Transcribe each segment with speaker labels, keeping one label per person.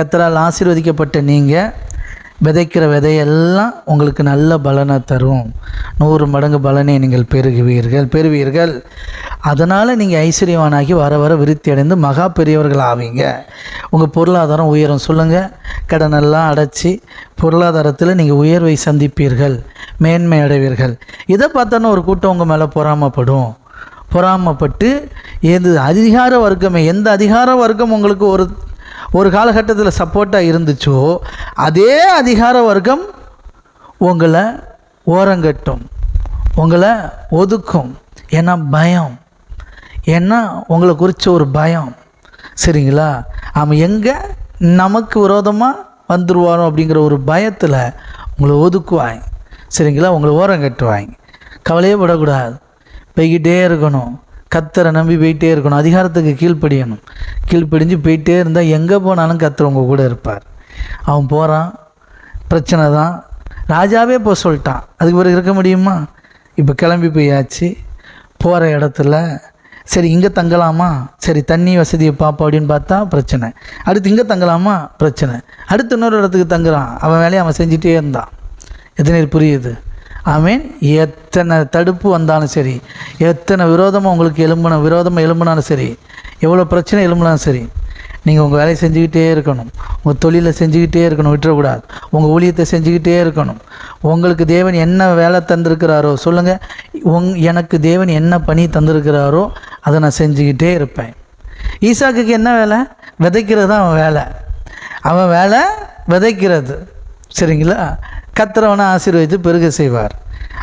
Speaker 1: கத்தரால் ஆசீர்வதிக்கப்பட்ட நீங்கள் விதைக்கிற விதையெல்லாம் உங்களுக்கு நல்ல பலனை தரும். நூறு மடங்கு பலனை நீங்கள் பெருகுவீர்கள் பெறுவீர்கள். அதனால் நீங்கள் ஐஸ்வர்யவானாகி வர வர விருத்தி அடைந்து மகா பெரியவர்கள் ஆவீங்க. உங்கள் பொருளாதாரம் உயரும். சொல்லுங்கள் கடனெல்லாம் அடைச்சி பொருளாதாரத்தில் நீங்கள் உயர்வை சந்திப்பீர்கள். மேன்மை அடைவீர்கள். இதை பார்த்தோன்னா ஒரு கூட்டம் உங்கள் மேலே பொறாமப்படும். பொறாமப்பட்டு எது அதிகார வர்க்கமே எந்த அதிகார வர்க்கம் உங்களுக்கு ஒரு ஒரு காலகட்டத்தில் சப்போர்ட்டாக இருந்துச்சோ அதே அதிகார வர்க்கம் உங்களை ஓரங்கட்டும் உங்களை ஒதுக்கும். ஏன்னா பயம். ஏன்னா உங்களை குறித்த ஒரு பயம். சரிங்களா? அவன் எங்கே நமக்கு விரோதமாக வந்துடுவாரோ அப்படிங்கிற ஒரு பயத்தில் உங்களை ஒதுக்குவாங்க. சரிங்களா? உங்களை ஓரம் கட்டுவாங்க கவலையே படக்கூடாது போய்கிட்டே இருக்கணும். கத்தரை நம்பி போயிட்டே இருக்கணும். அதிகாரத்துக்கு கீழ்ப்படியணும். கீழ்ப்படிஞ்சு போயிட்டே இருந்தால் எங்கே போனாலும் கத்தர் உங்கள் கூட இருப்பார். அவன் போகிறான் பிரச்சனை தான். ராஜாவே போக சொல்லிட்டான். அதுக்கு பிறகு இருக்க முடியுமா? இப்போ கிளம்பி போயாச்சு. போகிற இடத்துல சரி இங்கே தங்கலாமா? சரி தண்ணி வசதியை பார்ப்போம் அப்படின்னு பார்த்தா பிரச்சனை. அடுத்து இங்கே தங்கலாமா? பிரச்சனை. அடுத்து இன்னொரு இடத்துக்கு தங்குறான். அவன் வேலையை அவன் செஞ்சிட்டே இருந்தான். எத்தனை புரியுது? ஆமீன். எத்தனை தடுப்பு வந்தாலும் சரி எத்தனை விரோதமாக உங்களுக்கு எலும்பின விரோதமாக எலும்புனாலும் சரி எவ்வளோ பிரச்சனை எலும்பினாலும் சரி நீங்கள் உங்கள் வேலையை செஞ்சுக்கிட்டே இருக்கணும். உங்கள் தொழிலை செஞ்சுக்கிட்டே இருக்கணும் விட்டுறக்கூடாது. உங்கள் ஊழியத்தை செஞ்சுக்கிட்டே இருக்கணும். உங்களுக்கு தேவன் என்ன வேலை தந்திருக்கிறாரோ சொல்லுங்கள் உங் எனக்கு தேவன் என்ன பணி தந்திருக்கிறாரோ அதை நான் செஞ்சுக்கிட்டே இருப்பேன். ஈசாக்குக்கு என்ன வேலை? விதைக்கிறது தான் அவன் வேலை. அவன் வேலை விதைக்கிறது. சரிங்களா? கத்துறவனை ஆசீர்வதித்து பெருக செய்வார்.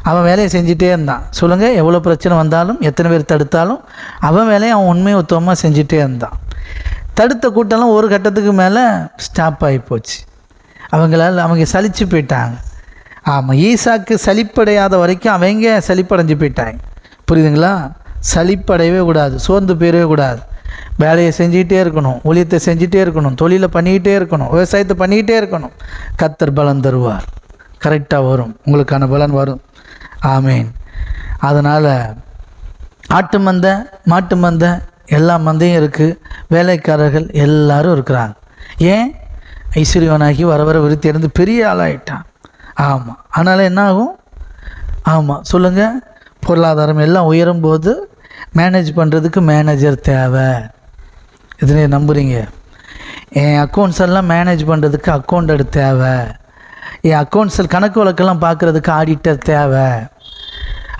Speaker 1: அவன் வேலையை செஞ்சிட்டே இருந்தான். சொல்லுங்கள் எவ்வளோ பிரச்சனை வந்தாலும் எத்தனை பேர் தடுத்தாலும் அவன் வேலையை அவன் உண்மை உத்தமமாக செஞ்சுட்டே இருந்தான். தடுத்த கூட்டம்லாம் ஒரு கட்டத்துக்கு மேலே ஸ்டாப் ஆகி போச்சு. அவங்களால் அவங்க சலிச்சு போயிட்டாங்க. ஆமாம் ஈசாக்கு சலிப்படையாத வரைக்கும் அவங்க சலிப்படைஞ்சு போயிட்டாங்க. புரியுதுங்களா? சலிப்படையவே கூடாது சோர்ந்து போயிடவே கூடாது. வேலையை செஞ்சுக்கிட்டே இருக்கணும் ஊழியத்தை செஞ்சுட்டே இருக்கணும் தொழிலை பண்ணிக்கிட்டே இருக்கணும் விவசாயத்தை பண்ணிக்கிட்டே இருக்கணும். கத்தர் பலன் தருவார். கரெக்டாக வரும். உங்களுக்கான பலன் வரும். ஆமீன். அதனால் ஆட்டு மந்தை மாட்டு மந்தை எல்லா மந்தையும் இருக்குது வேலைக்காரர்கள் எல்லாரும் இருக்கிறாங்க. ஏன்? ஐஸ்வர்யவனாகி வர வர விருத்தி இருந்து பெரிய ஆளாயிட்டான். ஆமாம் அதனால் என்ன ஆகும் ஆமாம் சொல்லுங்கள் பொருளாதாரம் எல்லாம் உயரும்போது மேனேஜ் பண்ணுறதுக்கு மேனேஜர் தேவை. இதுனே நம்புகிறீங்க என் அக்கௌண்ட்ஸ் எல்லாம் மேனேஜ் பண்ணுறதுக்கு அக்கௌண்டட் தேவை. என் அக்கௌண்ட்ஸில் கணக்கு வழக்கெல்லாம் பார்க்குறதுக்கு ஆடிட்டர் தேவை.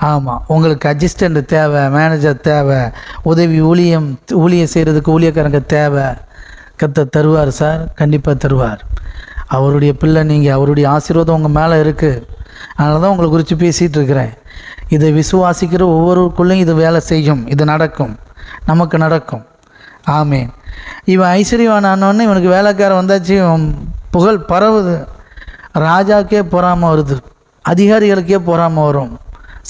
Speaker 1: ஆமாம் உங்களுக்கு அசிஸ்டண்ட் தேவை மேனேஜர் தேவை உதவி ஊழியம் ஊழியம் செய்கிறதுக்கு ஊழியக்காரங்க தேவை. கத்த தருவார் சார் கண்டிப்பாக தருவார். அவருடைய பிள்ளை நீங்கள் அவருடைய ஆசீர்வாதம் உங்கள் மேலே இருக்குது அதனால தான் உங்களை குறித்து பேசிகிட்டு இருக்கிறேன். இதை விசுவாசிக்கிற ஒவ்வொருக்குள்ளேயும் இது வேலை செய்யும். இது நடக்கும். நமக்கு நடக்கும். ஆமேன். இவன் ஐஸ்வர்யவான் ஆனோடனே இவனுக்கு வேலைக்காரன் வந்தாச்சு புகழ் பரவுது. ராஜாக்கே பொறாமல் வருது. அதிகாரிகளுக்கே பொறாமல் வரும்.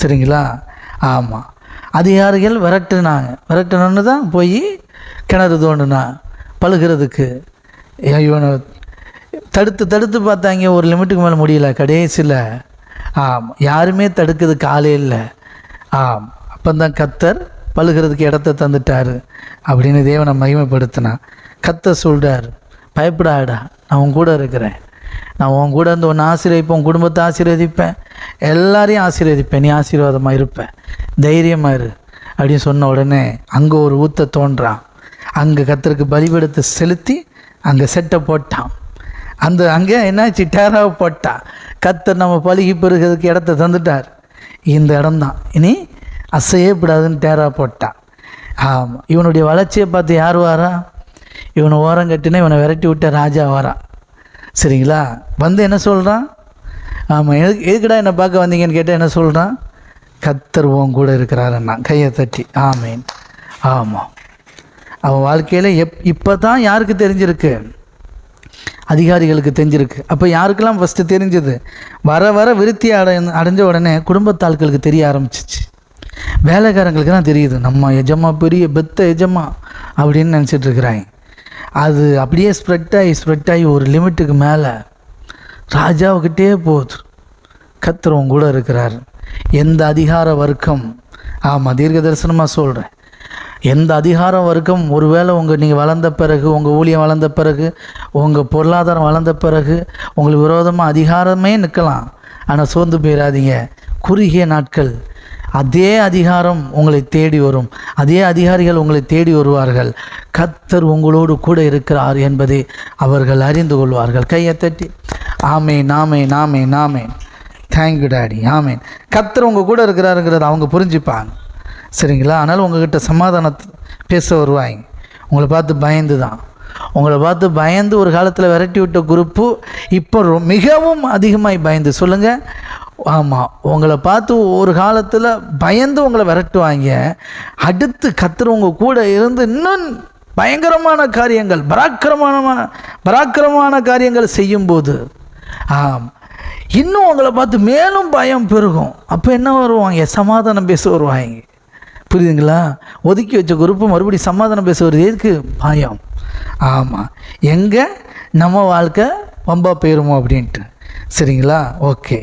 Speaker 1: சரிங்களா? ஆமாம் அதிகாரிகள் விரட்டுனாங்க. விரட்டணுன்னு தான் போய் கிணறு தோண்டுனா பழுகிறதுக்கு. இவனை தடுத்து தடுத்து பார்த்தாங்க. ஒரு லிமிட்டுக்கு மேலே முடியல. கடைசியில் ஆம் யாருமே தடுக்கிறதுக்கு ஆளே இல்லை. ஆம் அப்போந்தான் கத்தர் பழுகிறதுக்கு இடத்த தந்துட்டாரு. அப்படின்னு தேவனை மகிமைப்படுத்தினான். கத்தர் சொல்கிறார் பயப்படாடா நான் உன் கூட இருக்கிறேன். நான் உன் கூட இருந்து ஒன்று ஆசீர்வதிப்பேன் உன் குடும்பத்தை ஆசீர்வதிப்பேன். எல்லாரையும் ஆசீர்வதிப்பேன். நீ ஆசீர்வாதமாக இருப்பேன் தைரியமாக இரு. அப்படின்னு சொன்ன உடனே அங்கே ஒரு ஊத்த தோன்றான். அங்கே கத்தருக்கு பலிபடுத்த செலுத்தி அங்கே செட்டை போட்டான். அந்த அங்கே என்னாச்சு? டேராவை போட்டான். கத்தர் நம்ம பழுகி பெருகிறதுக்கு இடத்த தந்துட்டார். இந்த இடம்தான். இனி அசையப்படாதுன்னு டேரா போட்டான். ஆமாம் இவனுடைய வளர்ச்சியை பார்த்து யார் வாரா? இவனை ஓரம் கட்டினா இவனை விரட்டி விட்ட ராஜா வாரான் சரிங்களா? வந்து என்ன சொல்கிறான் ஆமாம் எதுக்கு எதுக்குடா என்னை பார்க்க வந்தீங்கன்னு கேட்டால் என்ன சொல்கிறான் கத்தர் உன் கூட இருக்கிறாருன்னா கையை தட்டி. ஆமேன். ஆமாம் அவன் வாழ்க்கையில் எப் இப்போ தான் யாருக்கு தெரிஞ்சிருக்கு? அதிகாரிகளுக்கு தெரிஞ்சிருக்கு. அப்போ யாருக்கெல்லாம் ஃபஸ்ட்டு தெரிஞ்சது? வர வர விருத்தி அடை அடைஞ்ச உடனே குடும்பத்தாட்களுக்கு தெரிய ஆரம்பிச்சிச்சு. வேலைக்காரங்களுக்கு தான் தெரியுது. நம்ம எஜமா பெரிய பெத்த எஜமா அப்படின்னு நினச்சிட்டு இருக்கிறாங்க. அது அப்படியே ஸ்ப்ரெட் ஆகி ஸ்ப்ரெட் ஆகி ஒரு லிமிட்டுக்கு மேலே ராஜாவுக்கிட்டே போகுது. கத்துறவங்க கூட இருக்கிறார். எந்த அதிகார வர்க்கம்? ஆமாம் தீர்க்க தரிசனமாக சொல்கிறேன் எந்த அதிகாரம் வர்க்கம்? ஒருவேளை உங்கள் நீங்கள் வளர்ந்த பிறகு உங்கள் ஊழியம் வளர்ந்த பிறகு உங்கள் பொருளாதாரம் வளர்ந்த பிறகு உங்களுக்கு விரோதமாக அதிகாரமே நிற்கலாம். ஆனால் சோர்ந்து போயிடாதீங்க குறுகிய நாட்கள். அதே அதிகாரம் உங்களை தேடி வரும். அதே அதிகாரிகள் உங்களை தேடி வருவார்கள். கத்தர் உங்களோடு கூட இருக்கிறார் என்பதை அவர்கள் அறிந்து கொள்வார்கள். கையை தட்டி ஆமே நாமே நாமே நாமே தேங்க்யூ டாடி ஆமேன். கத்தர் உங்கள் கூட இருக்கிறாருங்கிறத அவங்க புரிஞ்சுப்பாங்க. சரிங்களா? அதனால் உங்ககிட்ட சமாதானத்தை பேச வருவாங்க உங்களை பார்த்து பயந்து தான். உங்களை பார்த்து பயந்து ஒரு காலத்தில் விரட்டி விட்ட குரூப்பு இப்போ ரொ- மிகவும் அதிகமாய் பயந்து. சொல்லுங்கள் ஆமாம் உங்களை பார்த்து ஒரு காலத்தில் பயந்து உங்களை விரட்டுவாங்க. அடுத்து கத்துறவங்க கூட இருந்து இன்னும் பயங்கரமான காரியங்கள் பராக்கிரமான பராக்கிரமான காரியங்கள் செய்யும்போது ஆம் இன்னும் உங்களை பார்த்து மேலும் பயம் பெருகும். அப்போ என்ன வருவாங்க? சமாதானம் பேச வருவாங்க. புரியுதுங்களா? ஒதுக்கி வச்ச குரூப்பு மறுபடியும் சமாதானம் பேச வருது. எதுக்கு? பயம். ஆமாம் எங்கே நம்ம வாழ்க்கை வம்பா போயிருமோ அப்படின்ட்டு. சரிங்களா? ஓகே.